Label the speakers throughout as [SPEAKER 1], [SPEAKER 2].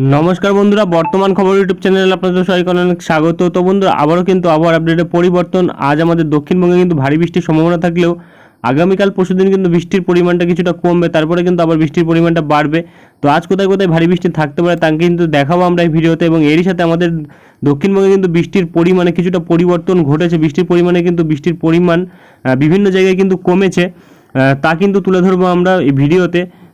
[SPEAKER 1] নমস্কার বন্ধুরা, বর্তমান খবর ইউটিউব চ্যানেলে আপনাদের সবাইকে অনেক স্বাগত। তো বন্ধুরা, আবারও কিন্তু আবহাওয়ার আপডেটে পরিবর্তন। আজ আমাদের দক্ষিণবঙ্গে কিন্তু ভারী বৃষ্টির সম্ভাবনা থাকলেও আগামীকাল পরশুদিন কিন্তু বৃষ্টির পরিমাণটা কিছুটা কমবে, তারপরে কিন্তু আবার বৃষ্টির পরিমাণটা বাড়বে। তো আজ কোথায় কোথায় ভারী বৃষ্টি থাকতে পারে তা কিন্তু দেখাবো আমরা এই ভিডিওতে এবং এরই সাথে আমাদের দক্ষিণবঙ্গে কিন্তু বৃষ্টির পরিমাণে কিছুটা পরিবর্তন ঘটেছে। বৃষ্টির পরিমাণে কিন্তু বৃষ্টির পরিমাণ বিভিন্ন জায়গায় কিন্তু কমেছে। তা কিন্তু তুলে ধরবো আমরা এই ভিডিওতে।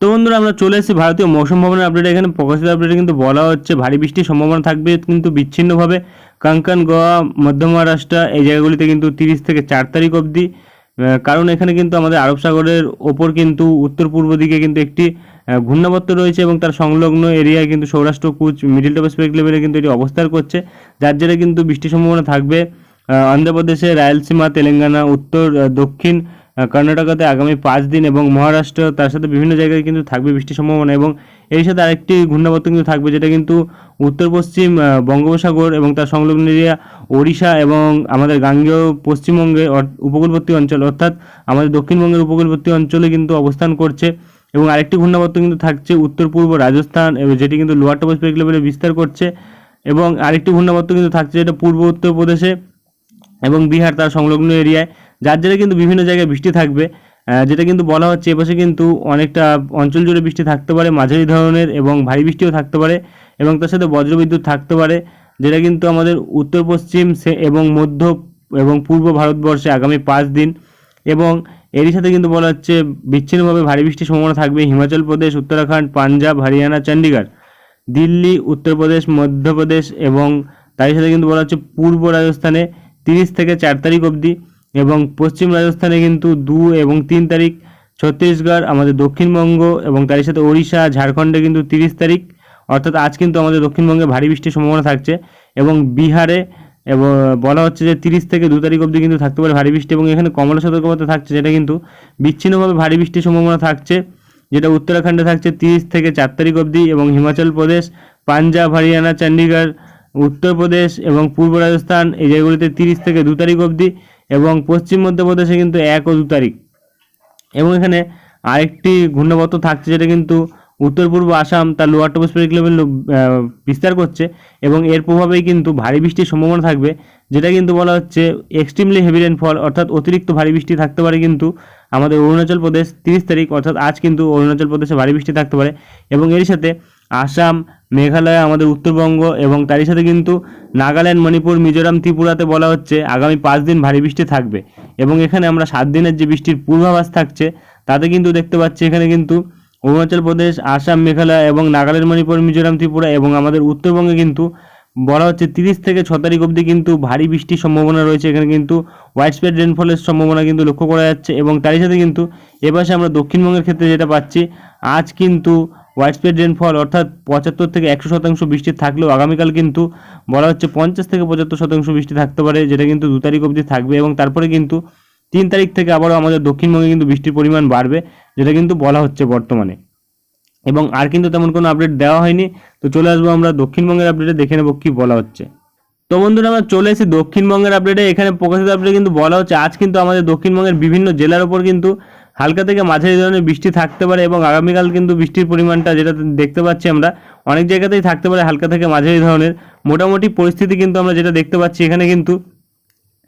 [SPEAKER 1] তো বন্ধুরা আমরা চলে এসেছি ভারতীয় মৌসুম ভবনের আপডেট এখানে প্রকাশিত আপডেটে কিন্তু বলা হচ্ছে ভারী বৃষ্টির সম্ভাবনা থাকবে কিন্তু বিচ্ছিন্নভাবে। কাঙ্কান গোয়া মধ্য মহারাষ্ট্র এই জায়গাগুলিতে কিন্তু তিরিশ থেকে চার তারিখ অবধি। কারণ এখানে কিন্তু আমাদের আরব সাগরের ওপর কিন্তু উত্তর পূর্ব দিকে কিন্তু একটি আহ, ঘূর্ণাবর্ত রয়েছে এবং তার সংলগ্ন এরিয়ায় কিন্তু সৌরাষ্ট্র কুচ মিডিল টপ স্পেক লেভেলে কিন্তু এটি অবস্থান করছে। যার জেরে কিন্তু বৃষ্টির সম্ভাবনা থাকবে। অন্ধ্রপ্রদেশে রায়লসীমা তেলেঙ্গানা উত্তর দক্ষিণ কর্ণাটকাতে আগামী পাঁচ দিন এবং মহারাষ্ট্র তার সাথে বিভিন্ন জায়গায় কিন্তু থাকবে বৃষ্টির সম্ভাবনা এবং এর সাথে আরেকটি ঘূর্ণাবর্ত কিন্তু থাকবে যেটা কিন্তু উত্তর পশ্চিম বঙ্গোপসাগর এবং তার সংলগ্ন এরিয়া ওড়িশা এবং আমাদের গাঙ্গেয় পশ্চিমবঙ্গে অর- উপকূলবর্তী অঞ্চল অর্থাৎ আমাদের দক্ষিণবঙ্গের উপকূলবর্তী অঞ্চলে কিন্তু অবস্থান করছে এবং আরেকটি ঘূর্ণাবর্ত কিন্তু থাকছে উত্তর পূর্ব রাজস্থান এবং যেটি কিন্তু লোয়ার টপোস্ফিয়ারিক লেভেলে বিস্তার করছে এবং আরেকটি ঘূর্ণাবর্ত কিন্তু থাকছে যেটা পূর্ব উত্তরপ্রদেশে এবং বিহার তার সংলগ্ন এরিয়ায়। যার জেরে কিন্তু বিভিন্ন জায়গায় বৃষ্টি থাকবে। যেটা কিন্তু বলা হচ্ছে এপাশে কিন্তু অনেকটা অঞ্চল জুড়ে বৃষ্টি থাকতে পারে, মাঝারি ধরনের এবং ভারী বৃষ্টিও থাকতে পারে এবং তার সাথে বজ্রবিদ্যুৎ থাকতে পারে, যেটা কিন্তু আমাদের উত্তর, পশ্চিম সে- এবং মধ্য এবং পূর্ব ভারতবর্ষে আগামী পাঁচ দিন এবং এরই সাথে কিন্তু বলা হচ্ছে বিচ্ছিন্নভাবে ভারী বৃষ্টির সম্ভাবনা থাকবে হিমাচল প্রদেশ, উত্তরাখণ্ড, পাঞ্জাব, হরিয়ানা চণ্ডীগড় দিল্লি উত্তরপ্রদেশ মধ্যপ্রদেশ এবং তারই সাথে কিন্তু বলা হচ্ছে পূর্ব রাজস্থানে তিরিশ থেকে চার তারিখ অবধি এবং পশ্চিম রাজস্থানে কিন্তু দু এবং তিন তারিখ, ছত্তিশগড়, আমাদের দক্ষিণবঙ্গ এবং তার সাথে ওড়িশা, ঝাড়খণ্ডে কিন্তু তিরিশ তারিখ। অর্থাৎ আজ কিন্তু আমাদের দক্ষিণবঙ্গে ভারী বৃষ্টির সম্ভাবনা থাকছে এবং বিহারে এবং, বলা হচ্ছে যে তিরিশ থেকে দু তারিখ অবধি কিন্তু থাকতে পারে ভারী বৃষ্টি এবং এখানে কমলা সতর্কবার্তা থাকছে যেটা কিন্তু বিচ্ছিন্নভাবে ভারী বৃষ্টির সম্ভাবনা থাকছে, যেটা উত্তরাখণ্ডে থাকছে তিরিশ থেকে চার তারিখ অবধি এবং হিমাচল প্রদেশ, পাঞ্জাব, হরিয়ানা চণ্ডীগড় উত্তরপ্রদেশ এবং পূর্ব রাজস্থান এই জায়গাগুলিতে তিরিশ থেকে দু তারিখ অবধি এবং পশ্চিম মধ্যপ্রদেশে কিন্তু এক ও দু তারিখ। এবং এখানে আরেকটি ঘূর্ণাবর্ত থাকছে যেটা কিন্তু উত্তর পূর্ব আসাম, তার লোয়ার টপোস্ফেরিক লেভেল বিস্তার করছে এবং এর প্রভাবেই কিন্তু ভারী বৃষ্টির সম্ভাবনা থাকবে, যেটা কিন্তু বলা হচ্ছে এক্সট্রিমলি হেভি রেনফল অর্থাৎ অতিরিক্ত ভারী বৃষ্টি থাকতে পারে কিন্তু আমাদের অরুণাচল প্রদেশ তিরিশ তারিখ, অর্থাৎ আজ কিন্তু অরুণাচল প্রদেশে ভারী বৃষ্টি থাকতে পারে এবং এর সাথে আসাম, মেঘালয়, আমাদের উত্তরবঙ্গ এবং তারই সাথে কিন্তু নাগাল্যান্ড, মণিপুর, মিজোরাম, ত্রিপুরাতে বলা হচ্ছে আগামী পাঁচ দিন ভারী বৃষ্টি থাকবে এবং এখানে আমরা সাত দিনের যে বৃষ্টির পূর্বাভাস থাকছে, তাতে কিন্তু দেখতে পাচ্ছি এখানে কিন্তু অরুণাচল প্রদেশ, আসাম, মেঘালয় এবং নাগাল্যান্ড, মণিপুর, মিজোরাম, ত্রিপুরা এবং আমাদের উত্তরবঙ্গে কিন্তু বলা হচ্ছে তিরিশ থেকে ছ তারিখ অবধি কিন্তু ভারী বৃষ্টির সম্ভাবনা রয়েছে। এখানে কিন্তু হোয়াইট রেনফলের সম্ভাবনা কিন্তু লক্ষ্য করা যাচ্ছে এবং তারই সাথে কিন্তু এপাশে আমরা দক্ষিণবঙ্গের ক্ষেত্রে যেটা পাচ্ছি, আজ কিন্তু হোয়াইট স্প্রেড রেনফল অর্থাৎ পঁচাত্তর থেকে একশো শতাংশ বৃষ্টি থাকলেও আগামীকাল কিন্তু বলা হচ্ছে পঞ্চাশ থেকে পঁচাত্তর শতাংশ বৃষ্টি থাকতে পারে, যেটা কিন্তু দু তারিখ অবধি থাকবে এবং তারপরে কিন্তু তিন তারিখ থেকে আবারও আমাদের দক্ষিণবঙ্গে কিন্তু বৃষ্টির পরিমাণ বাড়বে, যেটা কিন্তু বলা হচ্ছে বর্তমানে। এবং আর কিন্তু তেমন কোনো আপডেট দেওয়া হয়নি, তো চলে আসব আমরা দক্ষিণবঙ্গের আপডেটে দেখে নেব কী বলা হচ্ছে। তো বন্ধুরা, আমরা চলে এসেছি দক্ষিণবঙ্গের আপডেটে এখানে প্রকাশিত আপডেটে কিন্তু বলা হচ্ছে, আজ কিন্তু আমাদের দক্ষিণবঙ্গের বিভিন্ন জেলার ওপর কিন্তু হালকা থেকে মাঝারি ধরনের বৃষ্টি থাকতে পারে এবং আগামীকাল কিন্তু বৃষ্টির পরিমাণটা যেটা দেখতে পাচ্ছি আমরা, অনেক জায়গাতেই থাকতে পারে হালকা থেকে মাঝারি ধরনের। মোটামুটি পরিস্থিতি কিন্তু আমরা যেটা দেখতে পাচ্ছি, এখানে কিন্তু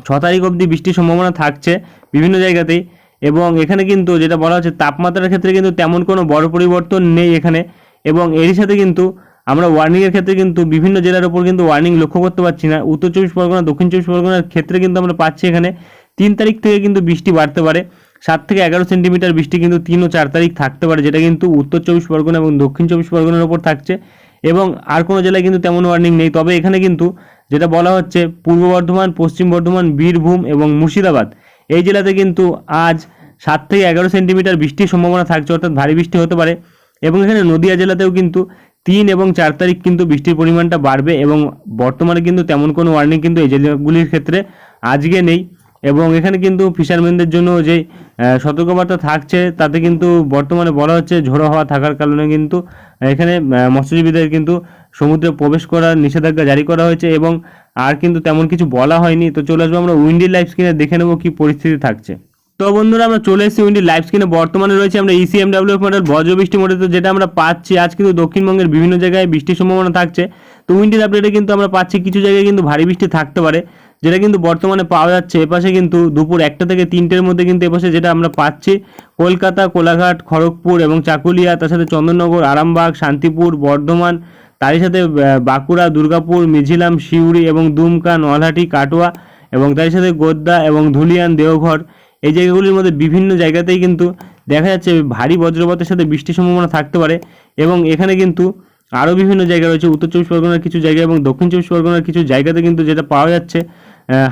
[SPEAKER 1] ছ তারিখ অবধি বৃষ্টির সম্ভাবনা থাকছে বিভিন্ন জায়গাতেই এবং এখানে কিন্তু যেটা বলা হচ্ছে তাপমাত্রার ক্ষেত্রে কিন্তু তেমন কোনো বড় পরিবর্তন নেই এখানে এবং এরই সাথে কিন্তু আমরা ওয়ার্নিংয়ের ক্ষেত্রে কিন্তু বিভিন্ন জেলার ওপর কিন্তু ওয়ার্নিং লক্ষ্য করতে পারছি না। উত্তর চব্বিশ পরগনা, দক্ষিণ চব্বিশ পরগনার ক্ষেত্রে কিন্তু আমরা পাচ্ছি এখানে তিন তারিখ থেকে কিন্তু বৃষ্টি বাড়তে পারে। সাত থেকে এগারো সেন্টিমিটার বৃষ্টি কিন্তু তিন ও চার তারিখ থাকতে পারে, যেটা কিন্তু উত্তর চব্বিশ পরগনা এবং দক্ষিণ চব্বিশ পরগনার ওপর থাকছে। এবং আর কোনো জেলায় কিন্তু তেমন ওয়ার্নিং নেই। তবে এখানে কিন্তু যেটা বলা হচ্ছে, পূর্ব বর্ধমান, পশ্চিম বর্ধমান, বীরভূম এবং মুর্শিদাবাদ, এই জেলাতে কিন্তু আজ সাত থেকে এগারো সেন্টিমিটার বৃষ্টির সম্ভাবনা থাকছে, অর্থাৎ ভারী বৃষ্টি হতে পারে। এবং এখানে নদিয়া জেলাতেও কিন্তু তিন এবং চার তারিখ কিন্তু বৃষ্টির পরিমাণটা বাড়বে এবং বর্তমানে কিন্তু তেমন কোনো ওয়ার্নিং কিন্তু এই জেলাগুলির ক্ষেত্রে আজকে নেই। এবং এখানে কিন্তু ফিশারম্যানদের জন্য যে সতর্কবার্তা থাকছে, তাতে কিন্তু বর্তমানে বলা হচ্ছে ঝোড়ো হওয়া থাকার কারণে কিন্তু এখানে মৎস্যজীবীদের কিন্তু সমুদ্রে প্রবেশ করার নিষেধাজ্ঞা জারি করা হয়েছে এবং আর কিন্তু তেমন কিছু বলা হয়নি। তো চলে আসব আমরা উইন্ডি লাইফ স্ক্রিনে দেখে নেব কি পরিস্থিতি থাকছে। তো বন্ধুরা, আমরা চলে এসেছি উইন্ডি লাইভ স্ক্রিনে বর্তমানে রয়েছে আমরা E ইসিএমডাব্লিউ মডেল বজ্র বৃষ্টি মডেল তো যেটা আমরা পাচ্ছি আজ কিন্তু দক্ষিণবঙ্গের বিভিন্ন জায়গায় বৃষ্টির সম্ভাবনা থাকছে। তো উইন্ডির আপডেটে কিন্তু আমরা পাচ্ছি, কিছু জায়গায় কিন্তু ভারী বৃষ্টি থাকতে পারে। যেটা কিন্তু বর্তমানে পাওয়া যাচ্ছে, এপাশে কিন্তু দুপুর একটা থেকে তিনটের মধ্যে কিন্তু এপাশে যেটা আমরা পাচ্ছি, কলকাতা, কোলাঘাট, খড়গপুর এবং চাকুলিয়া, তার সাথে চন্দননগর, আরামবাগ, শান্তিপুর, বর্ধমান, তারই সাথে বাঁকুড়া, দুর্গাপুর মিঝিলাম সিউড়ি এবং দুমকা, নলহাটি, কাটোয়া এবং তারই সাথে গোদ্দা এবং ধুলিয়ান, দেওঘর। এই জায়গাগুলির মধ্যে বিভিন্ন জায়গাতেই কিন্তু দেখা যাচ্ছে ভারী বজ্রপাতের সাথে বৃষ্টির সম্ভাবনা থাকতে পারে এবং এখানে কিন্তু আরও বিভিন্ন জায়গা রয়েছে, উত্তর চব্বিশ পরগনার কিছু জায়গা এবং দক্ষিণ চব্বিশ পরগনার কিছু জায়গাতে কিন্তু যেটা পাওয়া যাচ্ছে।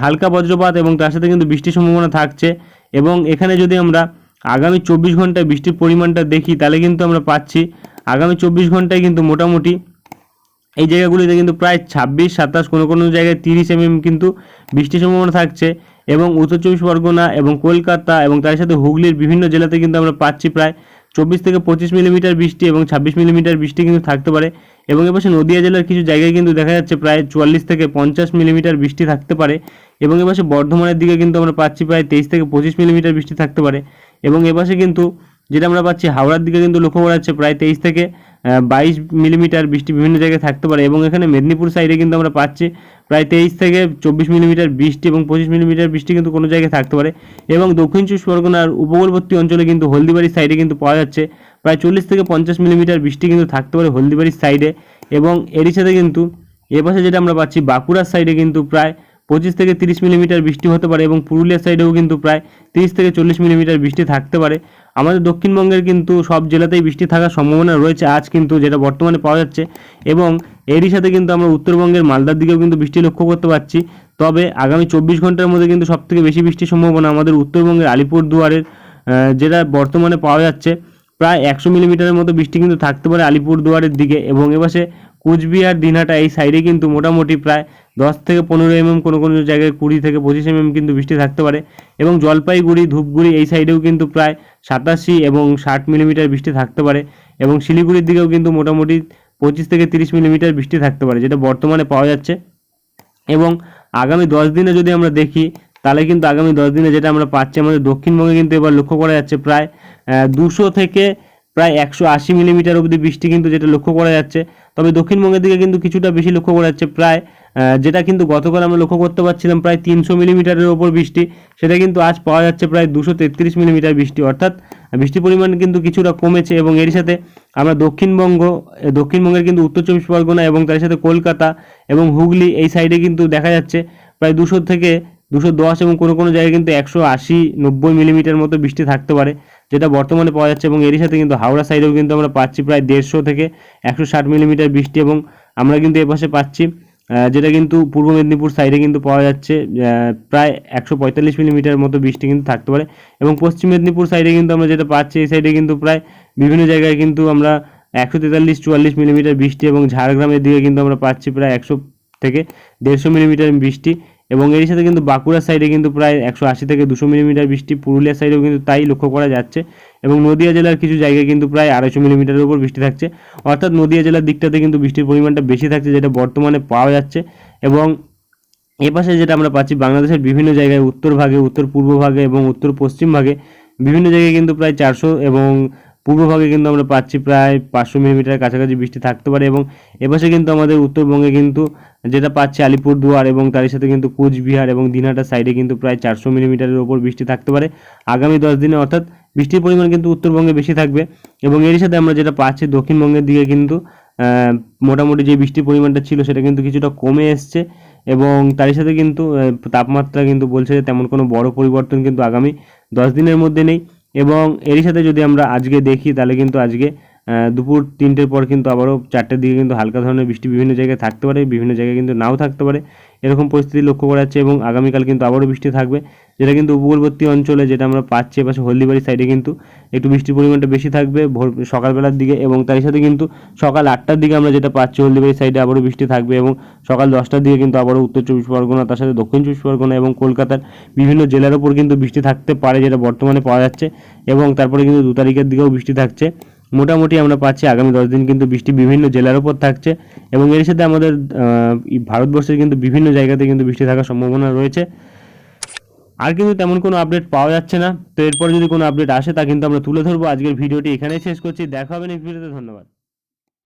[SPEAKER 1] হালকা বজ্রপাত এবং তার সাথে কিন্তু বৃষ্টির সম্ভাবনা থাকছে। এবং এখানে যদি আমরা আগামী চব্বিশ ঘন্টায় বৃষ্টির পরিমাণটা দেখি, তাহলে কিন্তু আমরা পাচ্ছি আগামী চব্বিশ ঘন্টায় কিন্তু মোটামুটি এই জায়গাগুলিতে কিন্তু প্রায় ছাব্বিশ, সাতাশ, কোনো কোনো জায়গায় তিরিশ এমএম কিন্তু বৃষ্টির সম্ভাবনা থাকছে। এবং উত্তর চব্বিশ পরগনা এবং কলকাতা এবং তার সাথে হুগলির বিভিন্ন জেলাতে কিন্তু আমরা পাচ্ছি প্রায় চব্বিশ থেকে পঁচিশ মিলিমিটার বৃষ্টি এবং ছাব্বিশ মিলিমিটার বৃষ্টি কিন্তু থাকতে পারে। এবং এপাশে নদিয়া জেলার কিছু জায়গায় কিন্তু দেখা যাচ্ছে প্রায় চুয়াল্লিশ থেকে পঞ্চাশ মিলিমিটার বৃষ্টি থাকতে পারে এবং এপাশে বর্ধমানের দিকে কিন্তু আমরা পাচ্ছি প্রায় তেইশ থেকে পঁচিশ মিলিমিটার বৃষ্টি থাকতে পারে এবং এপাশে কিন্তু যেটা আমরা পাচ্ছি, হাওড়ার দিকে কিন্তু লক্ষ্য করা যাচ্ছে প্রায় তেইশ থেকে বাইশ মিলিমিটার বৃষ্টি বিভিন্ন জায়গায় থাকতে পারে এবং এখানে মেদিনীপুর সাইডে কিন্তু আমরা পাচ্ছি প্রায় তেইশ থেকে চব্বিশ মিলিমিটার বৃষ্টি এবং পঁচিশ মিলিমিটার বৃষ্টি কিন্তু কোনো জায়গায় থাকতে পারে এবং দক্ষিণ চব্বিশ পরগনার উপকূলবর্তী অঞ্চলে কিন্তু হলদিবাড়ির সাইডে কিন্তু পাওয়া যাচ্ছে প্রায় চল্লিশ থেকে পঞ্চাশ মিলিমিটার বৃষ্টি কিন্তু থাকতে পারে হলদিবাড়ির সাইডে এবং এরই সাথে কিন্তু এপাশে যেটা আমরা পাচ্ছি বাঁকুড়ার সাইডে কিন্তু প্রায় পঁচিশ থেকে তিরিশ মিলিমিটার বৃষ্টি হতে পারে এবং পুরুলিয়ার সাইডেও কিন্তু প্রায় তিরিশ থেকে চল্লিশ মিলিমিটার বৃষ্টি থাকতে পারে। আমাদের দক্ষিণবঙ্গের কিন্তু সব জেলাতেই বৃষ্টি থাকার সম্ভাবনা রয়েছে আজ কিন্তু যেটা বর্তমানে পাওয়া যাচ্ছে এবং এরই সাথে কিন্তু আমরা উত্তরবঙ্গের মালদার দিকেও কিন্তু বৃষ্টি লক্ষ্য করতে পারছি। তবে আগামী চব্বিশ ঘণ্টার মধ্যে কিন্তু সব থেকে বেশি বৃষ্টির সম্ভাবনা আমাদের উত্তরবঙ্গের আলিপুর দুয়ারের যেটা বর্তমানে পাওয়া যাচ্ছে। প্রায় একশো মিলিমিটারের মতো বৃষ্টি কিন্তু থাকতে পারে আলিপুর দুয়ারের দিকে এবং এপাশে কুচবিহার, দিনহাটা এই সাইডে কিন্তু মোটামুটি প্রায় দশ থেকে পনেরো এমএম, কোনো কোনো জায়গায় কুড়ি থেকে পঁচিশ এমএম কিন্তু বৃষ্টি থাকতে পারে। এবং জলপাইগুড়ি, ধূপগুড়ি এই সাইডেও কিন্তু প্রায় সাতাশি এবং ষাট মিলিমিটার বৃষ্টি থাকতে পারে। এবং শিলিগুড়ির দিকেও কিন্তু মোটামুটি পঁচিশ থেকে তিরিশ মিলিমিটার বৃষ্টি থাকতে পারে, যেটা বর্তমানে পাওয়া যাচ্ছে। এবং আগামী দশ দিনে যদি আমরা দেখি, তাহলে কিন্তু আগামী দশ দিনে যেটা আমরা পাচ্ছি, আমাদের দক্ষিণবঙ্গে কিন্তু এবার লক্ষ্য করা যাচ্ছে প্রায় দুশো থেকে প্রায় একশো আশি মিলিমিটার অবধি বৃষ্টি কিন্তু যেটা লক্ষ্য করা যাচ্ছে। তবে দক্ষিণবঙ্গের দিকে কিন্তু কিছুটা বেশি লক্ষ্য করা যাচ্ছে, প্রায় যেটা কিন্তু গতকাল আমরা লক্ষ্য করতে পারছিলাম প্রায় তিনশো মিলিমিটারের ওপর বৃষ্টি। সেটা কিন্তু আজ পাওয়া যাচ্ছে প্রায় দুশো তেত্রিশ মিলিমিটার বৃষ্টি। অর্থাৎ বৃষ্টির পরিমাণ কিন্তু কিছুটা কমেছে এবং এর সাথে আমরা দক্ষিণবঙ্গ দক্ষিণবঙ্গের কিন্তু উত্তর চব্বিশ পরগনা এবং তার সাথে কলকাতা এবং হুগলি এই সাইডে কিন্তু দেখা যাচ্ছে প্রায় দুশো থেকে দুশো দশ এবং কোনো কোনো জায়গায় কিন্তু একশো আশি নব্বই মিলিমিটার মতো বৃষ্টি থাকতে পারে যেটা বর্তমানে পাওয়া যাচ্ছে এবং এরই সাথে কিন্তু হাওড়া সাইডেও কিন্তু আমরা পাচ্ছি প্রায় দেড়শো থেকে একশো ষাট মিলিমিটার বৃষ্টি এবং আমরা কিন্তু এপাশে পাচ্ছি আহ, যেটা কিন্তু পূর্ব মেদিনীপুর সাইডে কিন্তু পাওয়া যাচ্ছে প্রায় একশো পঁয়তাল্লিশ মিলিমিটার মতো বৃষ্টি কিন্তু থাকতে পারে। এবং পশ্চিম মেদিনীপুর সাইডে কিন্তু আমরা যেটা পাচ্ছি, এই সাইডে কিন্তু প্রায় বিভিন্ন জায়গায় কিন্তু আমরা একশো তেতাল্লিশ, চুয়াল্লিশ মিলিমিটার বৃষ্টি এবং ঝাড়গ্রামের দিকে কিন্তু আমরা পাচ্ছি প্রায় একশো থেকে দেড়শো মিলিমিটার বৃষ্টি। এবং এর সাথে কিন্তু বাঁকুড়ার সাইডে কিন্তু প্রায় একশো আশি থেকে দুশো মিলিমিটার বৃষ্টি, পুরুলিয়ার সাইডেও কিন্তু তাই লক্ষ্য করা যাচ্ছে। এবং নদিয়া জেলার কিছু জায়গায় কিন্তু প্রায় আড়াইশো মিলিমিটারের উপর বৃষ্টি থাকছে। অর্থাৎ নদিয়া জেলার দিকটাতে কিন্তু বৃষ্টির পরিমাণটা বেশি থাকছে যেটা বর্তমানে পাওয়া যাচ্ছে এবং এপাশে যেটা আমরা পাচ্ছি বাংলাদেশের বিভিন্ন জায়গায় উত্তর ভাগে, উত্তর পূর্ব ভাগে এবং উত্তর পশ্চিম ভাগে বিভিন্ন জায়গায় কিন্তু প্রায় চারশো এবং পূর্ব ভাগে কিন্তু আমরা পাচ্ছি প্রায় পাঁচশো মিলিমিটার কাছাকাছি বৃষ্টি থাকতে পারে এবং এপাশে কিন্তু আমাদের উত্তরবঙ্গে কিন্তু যেটা পাচ্ছি আলিপুরদুয়ার এবং তার সাথে কিন্তু কোচবিহার এবং দিনহাটার সাইডে কিন্তু প্রায় চারশো মিলিমিটারের ওপর বৃষ্টি থাকতে পারে। আগামী দশ দিনে অর্থাৎ বৃষ্টির পরিমাণ কিন্তু উত্তরবঙ্গে বেশি থাকবে এবং এর সাথে আমরা যেটা পাচ্ছি দক্ষিণবঙ্গের দিকে কিন্তু মোটামুটি যে বৃষ্টির পরিমাণটা ছিল সেটা কিন্তু কিছুটা কমে এসছে এবং তারই সাথে কিন্তু তাপমাত্রা কিন্তু বলছে যে তেমন কোনো বড় পরিবর্তন কিন্তু আগামী দশ দিনের মধ্যে নেই। এবং এরই সাথে যদি আমরা আজকে দেখি তাহলে কিন্তু আজকে দুপুর তিনটের পর কিন্তু আবারও চারটের দিকে কিন্তু হালকা ধরনের বৃষ্টি বিভিন্ন জায়গায় থাকতে পারে, বিভিন্ন জায়গায় কিন্তু নাও থাকতে পারে। এরকম পরিস্থিতি লক্ষ্য করা যাচ্ছে এবং আগামীকাল কিন্তু আবারও বৃষ্টি থাকবে, যেটা কিন্তু উপকূলবর্তী অঞ্চলে যেটা আমরা পাচ্ছি এপাশে হলদিবাড়ি সাইডে কিন্তু একটু বৃষ্টির পরিমাণটা বেশি থাকবে ভোর সকালবেলার দিকে এবং তার সাথে কিন্তু সকাল আটটার দিকে আমরা যেটা পাচ্ছি হলদিবাড়ি সাইডে আবারও বৃষ্টি থাকবে এবং সকাল দশটার দিকে কিন্তু আবারও উত্তর চব্বিশ পরগনা, তার সাথে দক্ষিণ চব্বিশ পরগনা এবং কলকাতার বিভিন্ন জেলার ওপর কিন্তু বৃষ্টি থাকতে পারে, যেটা বর্তমানে পাওয়া যাচ্ছে এবং তারপরে কিন্তু দু তারিখের দিকেও বৃষ্টি থাকছে। মোটামুটি আমরা পাচ্ছি আগামী দশ দিন কিন্তু বৃষ্টি বিভিন্ন জেলার উপর থাকছে এবং এর সাথে আমাদের ভারতবর্ষের কিন্তু বিভিন্ন জায়গাতে কিন্তু বৃষ্টি থাকার সম্ভাবনা রয়েছে। আর কিন্তু তেমন কোনো আপডেট পাওয়া যাচ্ছে না। তো এরপর যদি কোনো আপডেট আসে তা কিন্তু আমরা তুলে ধরবো। আজকের ভিডিওটি এখানেই শেষ করছি। দেখা হবে নেক্সট ভিডিওতে ধন্যবাদ।